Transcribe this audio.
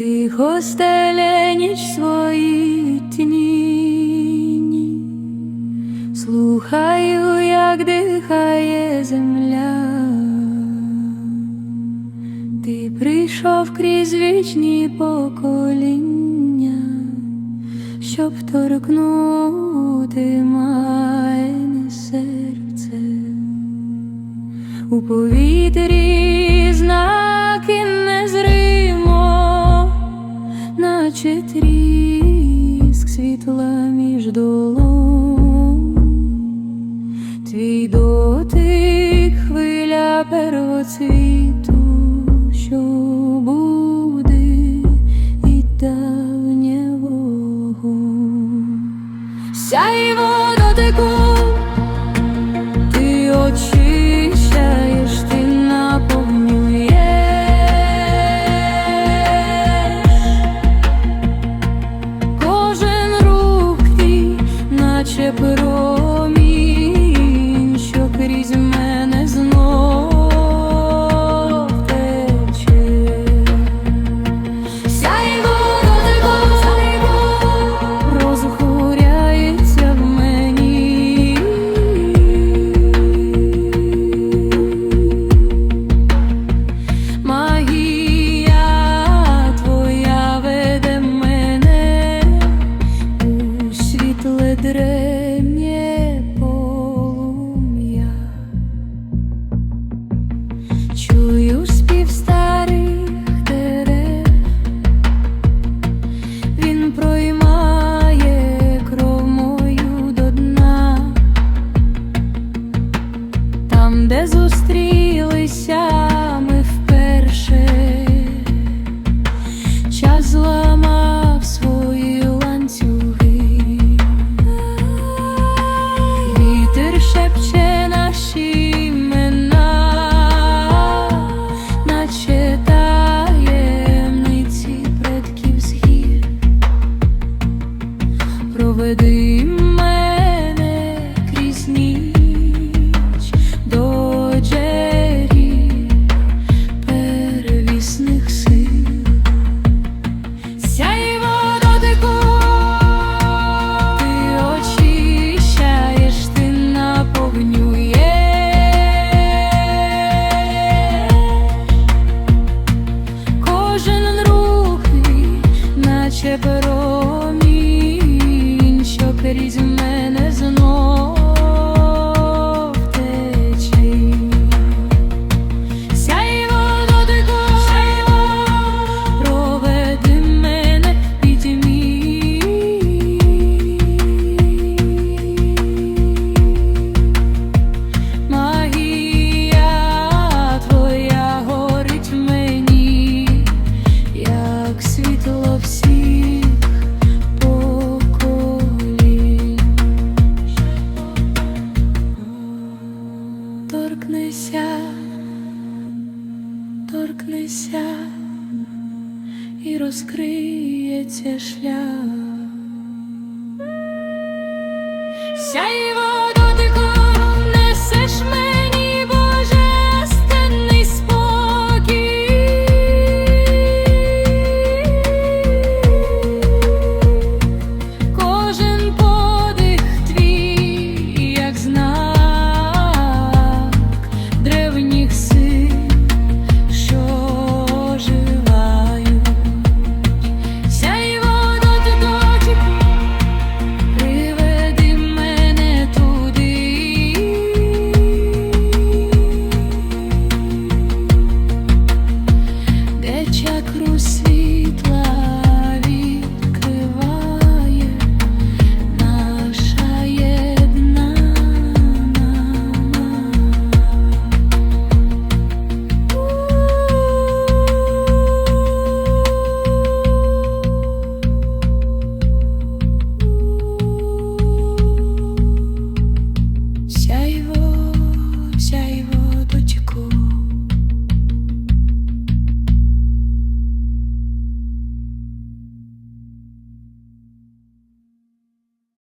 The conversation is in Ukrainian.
Тихо стеле свої тіні, слухаю, як дихає земля, ти прийшов крізь вічні покоління, щоб торкнути майне серце у повітрі знає. дотик хвиля первоцвіту, що буде і давнє вогонь. Сяйво дотику you used nobody that he's in і розкриється шлях.